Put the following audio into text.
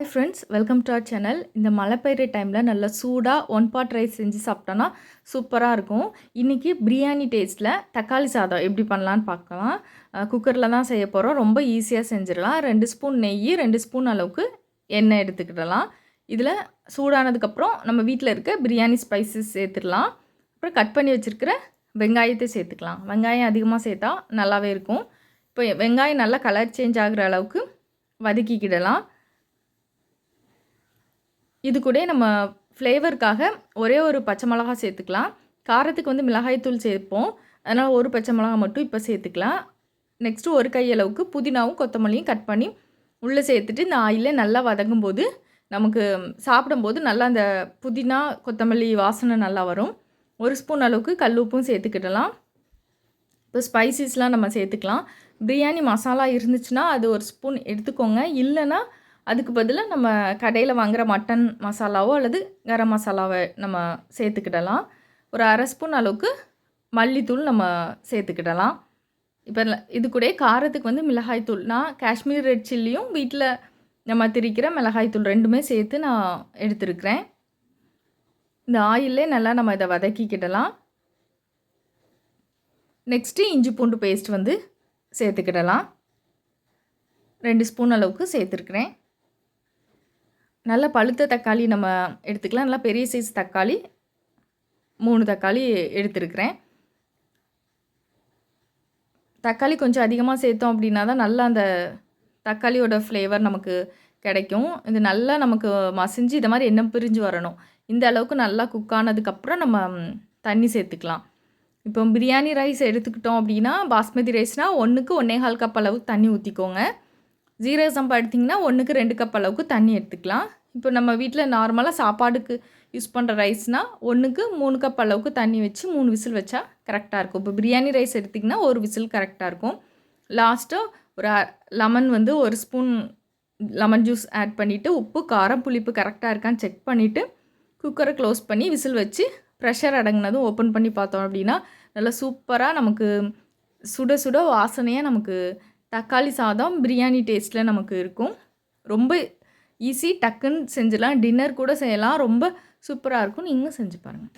Hi friends welcome to our channel இந்த மழை பெய்கிற டைமில் நல்லா சூடாக ஒன் பாட் ரைஸ் செஞ்சு சாப்பிட்டோன்னா சூப்பராக இருக்கும். இன்றைக்கி பிரியாணி டேஸ்ட்டில் தக்காளி சாதம் எப்படி பண்ணலான்னு பார்க்கலாம். குக்கரில் தான் செய்ய போகிறோம் ரொம்ப ஈஸியாக செஞ்சிடலாம். ரெண்டு ஸ்பூன் நெய் ரெண்டு ஸ்பூன் அளவுக்கு எண்ணெய் எடுத்துக்கிடலாம். இதில் சூடானதுக்கப்புறம் நம்ம வீட்டில் இருக்க பிரியாணி ஸ்பைசஸ் சேர்த்துடலாம். அப்புறம் கட் பண்ணி வச்சுருக்கிற வெங்காயத்தை சேர்த்துக்கலாம். வெங்காயம் அதிகமாக சேர்த்தா நல்லாவே இருக்கும். இப்போ வெங்காயம் நல்லா கலர் சேஞ்ச் ஆகிற அளவுக்கு வதக்கிக்கிடலாம். இது கூட நம்ம ஃப்ளேவருக்காக ஒரே ஒரு பச்சை மிளகா சேர்த்துக்கலாம். காரத்துக்கு வந்து மிளகாய்த்தூள் சேர்ப்போம். அதனால் ஒரு பச்சை மிளகா மட்டும் இப்போ சேர்த்துக்கலாம். நெக்ஸ்ட்டு ஒரு கையளவுக்கு புதினாவும் கொத்தமல்லியும் கட் பண்ணி உள்ளே சேர்த்துட்டு இந்த ஆயிலே நல்லா வதங்கும் போது நமக்கு சாப்பிடும்போது நல்லா அந்த புதினா கொத்தமல்லி வாசனை நல்லா வரும். ஒரு ஸ்பூன் அளவுக்கு கல் உப்பும் சேர்த்துக்கிடலாம். இப்போ ஸ்பைசிஸ்லாம் நம்ம சேர்த்துக்கலாம். பிரியாணி மசாலா இருந்துச்சுன்னா அது ஒரு ஸ்பூன் எடுத்துக்கோங்க. இல்லைன்னா அதுக்கு பதிலாக நம்ம கடையில் வாங்குகிற மட்டன் மசாலாவோ அல்லது கரம் மசாலாவை நம்ம சேர்த்துக்கிடலாம். ஒரு அரை ஸ்பூன் அளவுக்கு மல்லித்தூள் நம்ம சேர்த்துக்கிடலாம். இப்போ இது கூட காரத்துக்கு வந்து மிளகாய்த்தூள் நான் காஷ்மீர் ரெட் சில்லியும் வீட்டில் நம்ம திரிக்கிற மிளகாய்த்தூள் ரெண்டுமே சேர்த்து நான் எடுத்துருக்கிறேன். இந்த ஆயிலே நல்லா நம்ம இதை வதக்கிக்கிடலாம். நெக்ஸ்ட்டு இஞ்சி பூண்டு பேஸ்ட் வந்து சேர்த்துக்கிடலாம். ரெண்டு ஸ்பூன் அளவுக்கு சேர்த்துருக்குறேன். நல்ல பழுத்த தக்காளி நம்ம எடுத்துக்கலாம். நல்லா பெரிய சைஸ் தக்காளி. மூணு தக்காளி எடுத்துருக்கிறேன். தக்காளி கொஞ்சம் அதிகமாக சேர்த்தோம் அப்படின்னா தான் நல்லா அந்த தக்காளியோட ஃப்ளேவர் நமக்கு கிடைக்கும். இது நல்லா நமக்கு மசிஞ்சு இதை மாதிரி எண்ணெய் பிரிஞ்சு வரணும். இந்த அளவுக்கு நல்லா குக் ஆனதுக்கப்புறம் நம்ம தண்ணி சேர்த்துக்கலாம். இப்போ பிரியாணி ரைஸ் எடுத்துக்கிட்டோம் அப்படின்னா பாஸ்மதி ரைஸ்னால் ஒன்றுக்கு ஒன்றே கால் கப் அளவுக்கு தண்ணி ஊற்றிக்கோங்க ஜீரக சம்பா எடுத்திங்கன்னா ஒன்றுக்கு ரெண்டு கப் அளவுக்கு தண்ணி எடுத்துக்கலாம். இப்போ நம்ம வீட்டில் நார்மலாக சாப்பாடுக்கு யூஸ் பண்ணுற ரைஸ்னால் ஒன்றுக்கு மூணு கப் அளவுக்கு தண்ணி வச்சு மூணு விசில் வச்சா கரெக்டாக இருக்கும். இப்போ பிரியாணி ரைஸ் எடுத்திங்கன்னா ஒரு விசில் கரெக்டாக இருக்கும். லாஸ்ட்டாக ஒரு லெமன் வந்து ஒரு ஸ்பூன் லெமன் ஜூஸ் ஆட் பண்ணிவிட்டு உப்பு காரம் புளிப்பு கரெக்டாக இருக்கான்னு செக் பண்ணிவிட்டு குக்கரை க்ளோஸ் பண்ணி விசில் வச்சு ப்ரெஷர் அடங்கினதும் ஓப்பன் பண்ணி பார்த்தோம் அப்படின்னா நல்லா சூப்பராக நமக்கு சுட சுட வாசனையாக நமக்கு தக்காளி சாதம் பிரியாணி டேஸ்ட்டில் நமக்கு இருக்கும். ரொம்ப ஈஸி டக்குன்னு செஞ்சிடலாம். டின்னர் கூட செய்யலாம். ரொம்ப சூப்பராக இருக்கும். நீங்களும் செஞ்சு பாருங்கள்